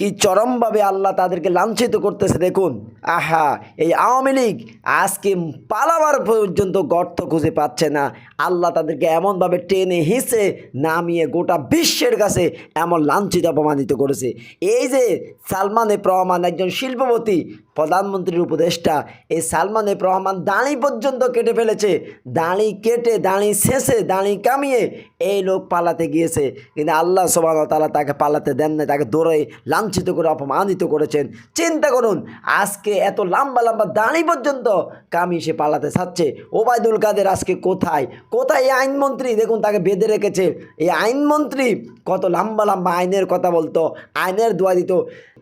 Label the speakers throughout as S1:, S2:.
S1: কি চরমভাবে আল্লাহ তাদেরকে লাঞ্ছিত করতেছে দেখুন। আহা, এই আওয়ামী লীগ আজকে পালাবার পর্যন্ত গর্ত খুঁজে পাচ্ছে না। আল্লাহ তাদেরকে এমনভাবে টেনে হিসে নামিয়ে গোটা বিশ্বের কাছে এমন লাঞ্ছিত, অপমানিত করেছে। এই যে সালমান এফ রহমান একজন শিল্পপতি, প্রধানমন্ত্রীর উপদেষ্টা, এই সালমান এফ রহমান দাঁড়ি পর্যন্ত কেটে ফেলেছে। দাঁড়ি কেটে, দাঁড়ি শেষে দাঁড়ি কামিয়ে এই লোক পালাতে গিয়েছে। কিন্তু আল্লাহ সোবান তালা তাকে পালাতে দেন না তাকে দৌড়ে লাঞ্ছিত করে, অপমানিত করেছেন। চিন্তা করুন, আজকে এত লম্বা লম্বা দাঁড়ি পর্যন্ত কামি সে পালাতে চাচ্ছে। ওবায়দুল কাদের আজকে কোথায়? কোথায় এই আইনমন্ত্রী? দেখুন, তাকে বেঁধে রেখেছে। এই আইনমন্ত্রী কত লম্বা লম্বা আইনের কথা বলতো, আইনের দোয়া দিত।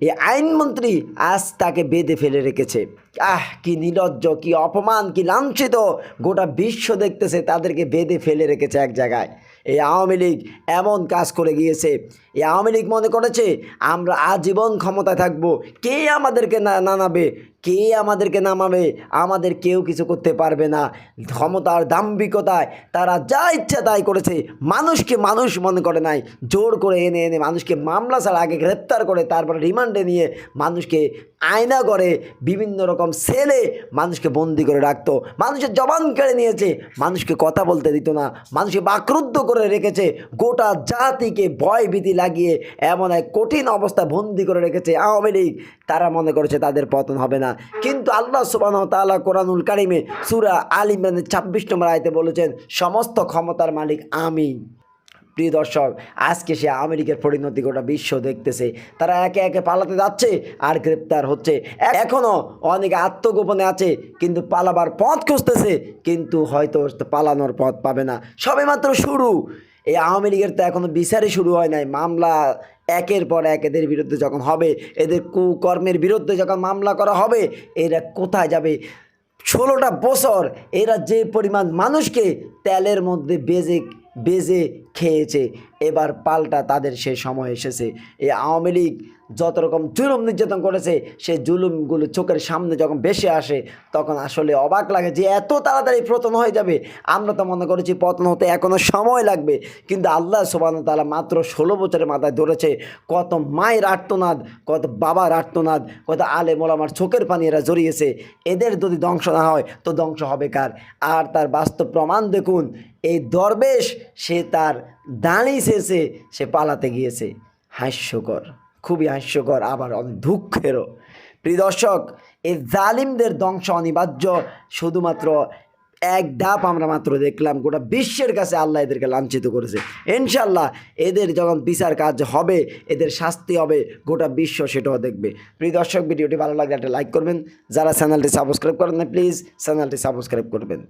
S1: এই আইনমন্ত্রী আজ তাকে বেঁধে ফেলে রেখেছে। আহ, কি নিলজ্জ কি অপমান, কি লাঞ্ছিত। গোটা বিশ্ব দেখতেছে, তাদেরকে বেঁধে ফেলে রেখেছে এক জায়গায়। এই আওয়ামী লীগ এমন কাজ করে গিয়েছে। এই আওয়ামী লীগ মনে করেছে, আমরা আজীবন ক্ষমতায় থাকব। কে আমাদেরকে না নামাবে কে আমাদেরকে নামাবে? আমাদের কেউ কিছু করতে পারবে না। ক্ষমতার দাম্ভিকতায় তারা যা ইচ্ছা তাই করেছে। মানুষকে মানুষ মনে করে নাই। জোর করে এনে এনে মানুষকে মামলা ছাড়া আগে গ্রেপ্তার করে তারপরে রিমান্ডে নিয়ে মানুষকে আয়না করে বিভিন্ন রকম সেলে মানুষকে বন্দি করে রাখতো। মানুষের জবান কেড়ে নিয়েছে। মানুষকে কথা বলতে দিত না। মানুষকে বাক্রুদ্ধ করে রেখেছে। গোটা জাতিকে ভয় ভীতি লাগিয়ে এমন এক কঠিন অবস্থা বন্দি করে রেখেছে আওয়ামী লীগ। তারা মনে করেছে তাদের পতন হবে না। কিন্তু আল্লাহ সুবাহ তাআলা কোরআনুল কারিমে সুরা আল ইমরানের ছাব্বিশ নম্বর আয়তে বলেছেন, সমস্ত ক্ষমতার মালিক আমি। প্রিয় দর্শক, আজকে সে আমেরিকার পরিণতি গোটা বিশ্ব দেখতেছে। তারা একে একে পালাতে যাচ্ছে আর গ্রেপ্তার হচ্ছে। এখনও অনেকে আত্মগোপনে আছে, কিন্তু পালাবার পথ খুঁজতেছে, কিন্তু হয়তো পালানোর পথ পাবে না। সবে মাত্র শুরু। এই আওয়ামী লীগের তো এখনও বিচারই শুরু হয় নাই। মামলা একের পর এক এদের বিরুদ্ধে যখন হবে, এদের কুকর্মের বিরুদ্ধে যখন মামলা করা হবে, এরা কোথায় যাবে? ষোলোটা বছর এরা যে পরিমাণ মানুষকে তেলের মধ্যে বেজে বেজে খেয়েছে, এবার পাল্টা তাদের সে সময় এসেছে। এই আওয়ামী লীগ যত রকম জুলুম নির্যাতন করেছে সেই জুলুমগুলো চোখের সামনে যখন বেশি আসে, তখন আসলে অবাক লাগে যে এত তাড়াতাড়ি পতন হয়ে যাবে। আমরা তো মনে করেছি পতন হতে এখনও সময় লাগবে, কিন্তু আল্লাহ সোবান তালা মাত্র ষোলো বছরের মাথায় ধরেছে, কত মায়ের আর্তনাদ, কত বাবার আর্তনাদ, কত আলে মোলামার চোখের পানি এরা জড়িয়েছে। এদের যদি ধ্বংস না হয়, তো ধ্বংস হবে কার? আর তার বাস্তব প্রমাণ দেখুন, এই দরবেশ, সে তার দাঁড়ি শেষে সে পালাতে গিয়েছে। হাস্যকর, খুবই হাস্যকর, আবার দুঃখেরও। প্রিয় দর্শক, এই জালিমদের ধ্বংস অনিবার্য, শুধুমাত্র এক ধাপ আমরা মাত্র দেখলাম, গোটা বিশ্বের কাছে আল্লাহ এদেরকে লাঞ্ছিত করেছে। ইনশাল্লাহ এদের যখন বিচার কাজ হবে, এদের শাস্তি হবে, গোটা বিশ্ব সেটাও দেখবে। প্রিয় দর্শক, ভিডিওটি ভালো লাগলে একটা লাইক করবেন। যারা চ্যানেলটি সাবস্ক্রাইব করেন না প্লিজ চ্যানেলটি সাবস্ক্রাইব করবেন।